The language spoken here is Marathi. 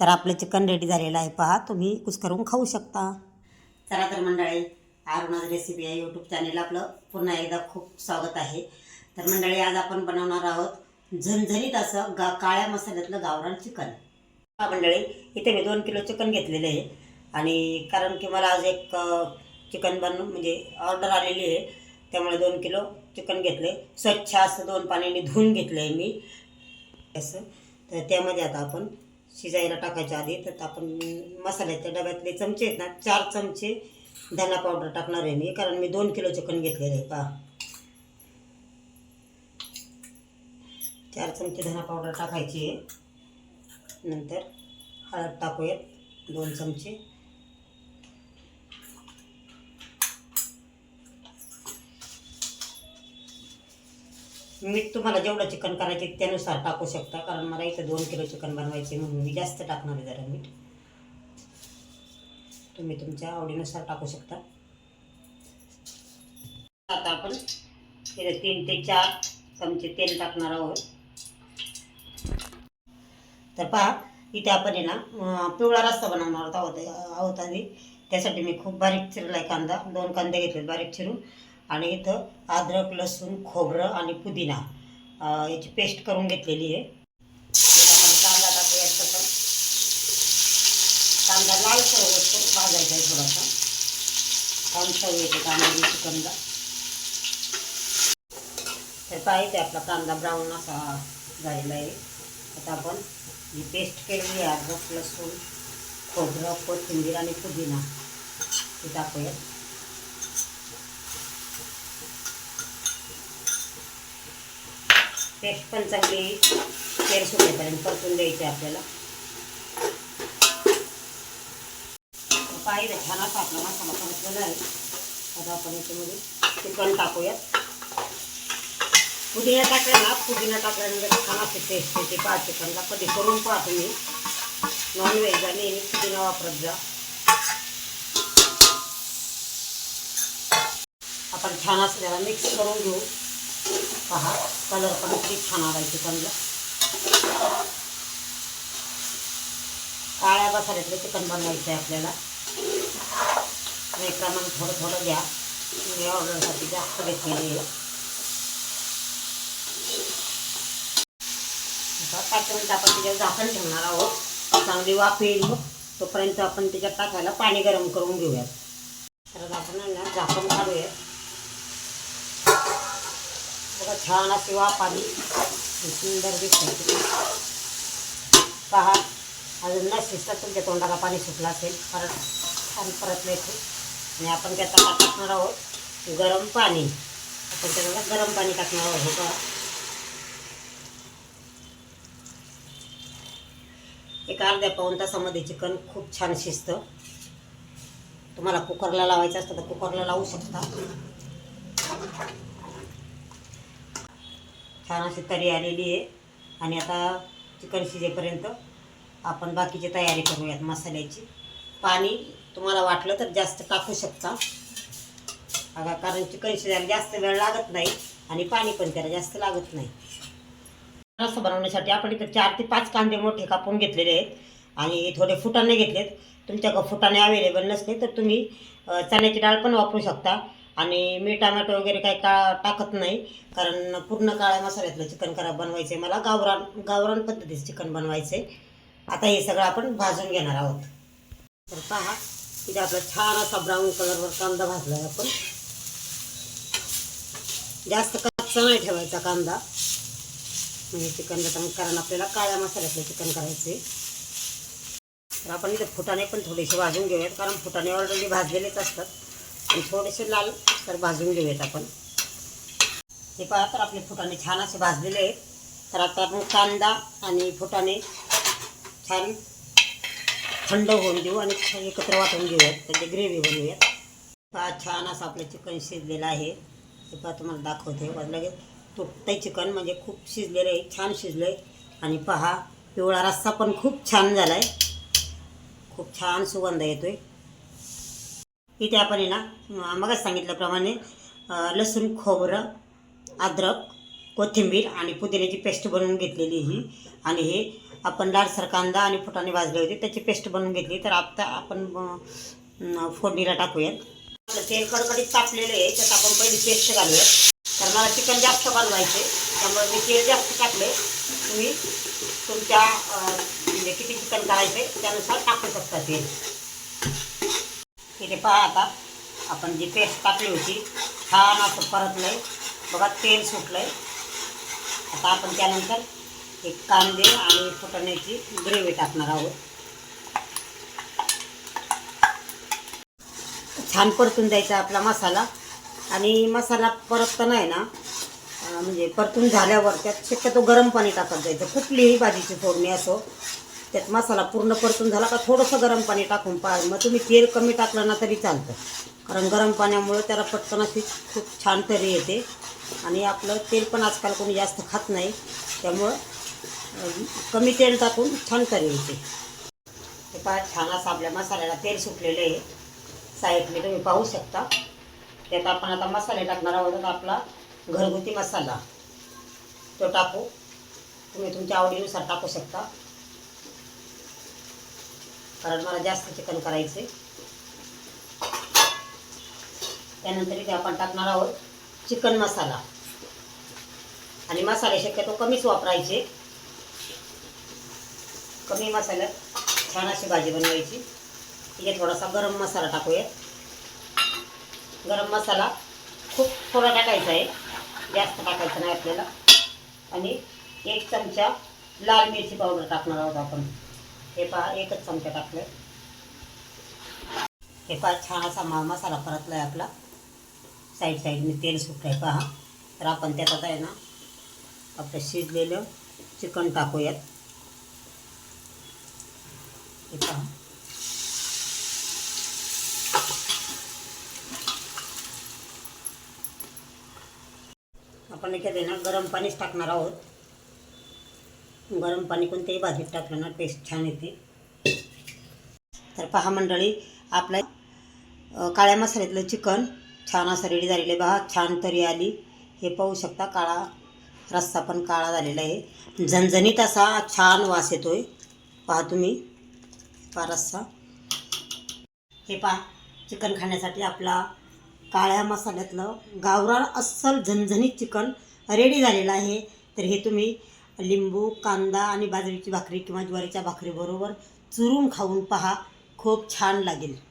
तर आपलं चिकन रेडी झालेलं आहे. पहा तुम्ही कुस्करून खाऊ शकता. चला तर मंडळी अरुणाज रेसिपी या यूट्यूब चॅनेलला आपलं पुन्हा एकदा खूप स्वागत आहे. तर मंडळी आज आपण बनवणार आहोत झणझणीत असं गा काळ्या मसाल्यातलं गावरान चिकन. हा मंडळी इथे मी दोन किलो चिकन घेतलेलं आहे. आणि कारण की मला आज एक चिकन बनवून म्हणजे ऑर्डर आलेली आहे. त्यामुळे दोन किलो चिकन घेतले स्वच्छ असं दोन पाण्याने धुवून घेतलं आहे मी. असं. तर त्यामध्ये आता आपण शिजायला टाकायच्या आधी तर आपण मसाल्याच्या डब्यातले चमचे आहेत ना चार चमचे धना पावडर टाकणार आहे मी कारण मी दोन किलो चिकन घेतलेलं आहे पहा. चार चमचे धना पावडर टाकायची आहे. नंतर हळद टाकूयात दोन चमचे. मीठ तुम्हाला जेवढं चिकन करायचे त्यानुसार टाकू शकता. कारण मला इथं दोन किलो चिकन बनवायचे म्हणून मी जास्त टाकणार आहे जरा मीठ. तुम्ही तुमच्या आवडीनुसार टाकू शकता. आता आपण इथे तीन ते चार चमचे तेल टाकणार आहोत. तर पहा इथे आपण आहे ना पिवळा रस्ता बनवणार आहोत आहोत आधी त्यासाठी मी खूप बारीक चिरला आहे कांदा. दोन कांदे घेतले बारीक चिरून. आणि इथं अद्रक लसूण खोबरं आणि पुदिना याची पेस्ट करून घेतलेली आहे. आपण कांदा टाकूया पण कांदा लाल होतो भाजायचा आहे थोडासा. छान चव येते कांदा चिकनला. तर पाहिजे आपला कांदा ब्राऊन असा झालेला आहे. आता आपण जी पेस्ट केलेली आहे अद्रक लसूण खोबरं कोथिंबीर आणि पुदिना. ते दाखवूया. पेस्ट पण चांगली तेल सुटेपर्यंत परतून द्यायची आपल्याला. पाहिजे छान असा आपला मसाला परतलेला आहे. आता आपण याच्यामध्ये चिकन टाकूयात. पुदिना टाकला ना पुदिना टाकल्यानंतर छान असे टेस्ट येते. पहा चिकनला कधी करून पहा तुम्ही. नॉनव्हेजला नेहमी पुदिना वापरत जा. आपण छान असं त्याला मिक्स करून घेऊ. पहा कलर पण खूप छान आला चिकनला. काळ्या मसाल्यातलं चिकन बनवायचं आहे आपल्याला. हे प्रमाण थोडं थोडं घ्या. मी ऑर्डरसाठी जास्त घेतलेली आहे. पाच मिनिट आपण त्याच्यावर झाकण ठेवणार आहोत. चांगली वाफ येईल तोपर्यंत आपण त्याच्यात टाकायला पाणी गरम करून घेऊयात. तर आपण झाकण काढूयात. बघा छान अशी वाफ आली सुंदर दिसते. पहा अजून न शिजतात तुमच्या तोंडाला पाणी सुटलं असेल. परत छान परत येते. आणि आपण त्यात आता टाकणार आहोत. गरम पाणी. आपण त्याला गरम पाणी टाकणार आहोत. हे एक अर्ध्या पाऊण तासामध्ये चिकन खूप छान शिजतं. तुम्हाला कुकरला लावायचं असतं तर कुकरला लावू शकता. छान अशी तरी आलेली आहे. आणि आता चिकन शिजेपर्यंत आपण बाकीची तयारी करूयात मसाल्याची. पाणी तुम्हाला वाटलं तर जास्त टाकू शकता. अगं कारण चिकन शिजायला जास्त वेळ लागत नाही आणि पाणी पण त्याला जास्त लागत नाही. रस्सा बनवण्यासाठी आपण इथं चार ते पाच कांदे मोठे कापून घेतलेले आहेत आणि थोडे फुटाणे घेतलेत. तुमच्याकडं फुटाणे अवेलेबल नसले तर तुम्ही चण्याची डाळ पण वापरू शकता. आणि मी टमॅटो वगैरे काही का टाकत नाही. कारण पूर्ण काळ्या मसाल्यातलं चिकन करा बनवायचं आहे मला. गावरान गावरान पद्धतीचं चिकन बनवायचं आहे आता हे सगळं आपण भाजून घेणार आहोत. तर पहा तिथे आपला छान असा ब्राऊन कलरवर कांदा भाजला आहे आपण. जास्त कच्चा नाही ठेवायचा कांदा. म्हणजे चिकन तर कारण आपल्याला काळ्या मसाल्यातलं चिकन करायचं आहे तर आपण इथे फुटाणे पण थोडेसे भाजून घेऊयात. कारण फुटाणे ऑलरेडी भाजलेलेच असतात. आणि थोडेसे लाल तर भाजून घेऊयात आपण. हे पहा तर आपले फुटाणे छान असे भाजलेले आहेत. तर आता आपण कांदा आणि फुटाणे छान थंड होऊन देऊ आणि एकत्र वाटून घेऊयात. त्याची ग्रेव्ही बनवूयात. पहा छान असं आपलं चिकन शिजलेलं आहे. हे पहा तुम्हाला दाखवते. लगेच तुटतंय चिकन म्हणजे खूप शिजलेलं आहे छान शिजलं आहे आणि पहा पिवळा रस्सा पण खूप छान झाला आहे खूप छान सुगंध येतो आहे इथे आपण आहे ना म- मगच सांगितल्याप्रमाणे लसूण खोबरं अद्रक कोथिंबीर आणि पुदिन्याची पेस्ट बनवून घेतलेली ही. आणि हे आपण लालसर कांदा आणि फुटाणे भाजले होते त्याची पेस्ट बनवून घेतली. तर आता आपण फोडणीला टाकूयात. आपलं तेल कडकडीत तापलेलं आहे त्यात आपण पहिली पेस्ट घालूयात. तर मला चिकन जास्त बनवायचे त्यामुळे मी तेल जास्त टाकले तुम्ही तुमच्या म्हणजे किती चिकन करायचे त्यानुसार टाकू शकता तेल. इथे पहा आता आपण जी पेस्ट टाकली होती छान असं परतलं आहे बघा तेल सुटलं आहे आता आपण त्यानंतर एक कांदे आणि फुटण्याची ग्रेव्ही टाकणार आहोत. छान परतून द्यायचा आपला मसाला. आणि मसाला परतताना आहे ना म्हणजे परतून झाल्यावर त्यात शक्यतो गरम पाणी टाकत जायचं. कुठलीही भाजीची फोडणी असो त्यात मसाला पूर्ण परतून झाला का थोडंसं गरम पाणी टाकून पा मग तुम्ही तेल कमी टाकलं ना तरी चालतं. कारण गरम पाण्यामुळं त्याला पटकन अशी खूप छान तरी येते. आणि आपलं तेल पण आजकाल कोणी जास्त खात नाही. त्यामुळं कमी तेल टाकून छान तरी येते. हे पहा छान असं आपल्या मसाल्याला तेल सुटलेलं आहे. साईडने तुम्ही पाहू शकता. त्यात आपण आता मसाले टाकणार आहोत. आपला घरगुती मसाला. तो टाकू. तुम्ही तुमच्या आवडीनुसार टाकू शकता. कारण मला जास्त चिकन करायचं त्यानंतर इथे आपण टाकणार आहोत चिकन मसाला. आणि मसाले शक्यतो कमीच वापरायचे. कमी मसाल्यात छान अशी भाजी बनवायची. इथे थोडासा गरम मसाला टाकूया गरम मसाला खूप थोडा टाकायचा आहे. जास्त टाकायचा नाही आपल्याला. आणि एक चमचा लाल मिरची पावडर टाकणार आहोत आपण. हे पहा एकच चमचा टाकलं हे पहा छान असा मा मसाला परतला आहे आपला साईड साईडने तेल सुटलं आहे पहा. तर आपण त्यात आता आहे ना आपलं शिजलेलं चिकन टाकूयात. हे पहा. आपण याच्यात आहे ना गरम पाणीच टाकणार आहोत. गरम पाणी कोणत्याही भाजीत टाकलं ना टेस्ट छान येते. तर पहा मंडळी आपल्या काळ्या मसाल्यातलं चिकन छान असं रेडी झालेलं आहे पहा छान तरी आली. हे पाहू शकता काळा रस्सा पण काळा झालेला आहे. झणझणीत असा छान वास येतो आहे पहा तुम्ही पहा रस्सा. हे पहा चिकन खाण्यासाठी आपला काळ्या मसाल्यातलं गावरान अस्सल झणझणीत चिकन रेडी झालेलं आहे. तर हे तुम्ही लिंबू कांदा आणि बाजरीची भाकरी किंवा ज्वारीच्या भाकरीबरोबर चुरून खाऊन पहा. खूप छान लागेल.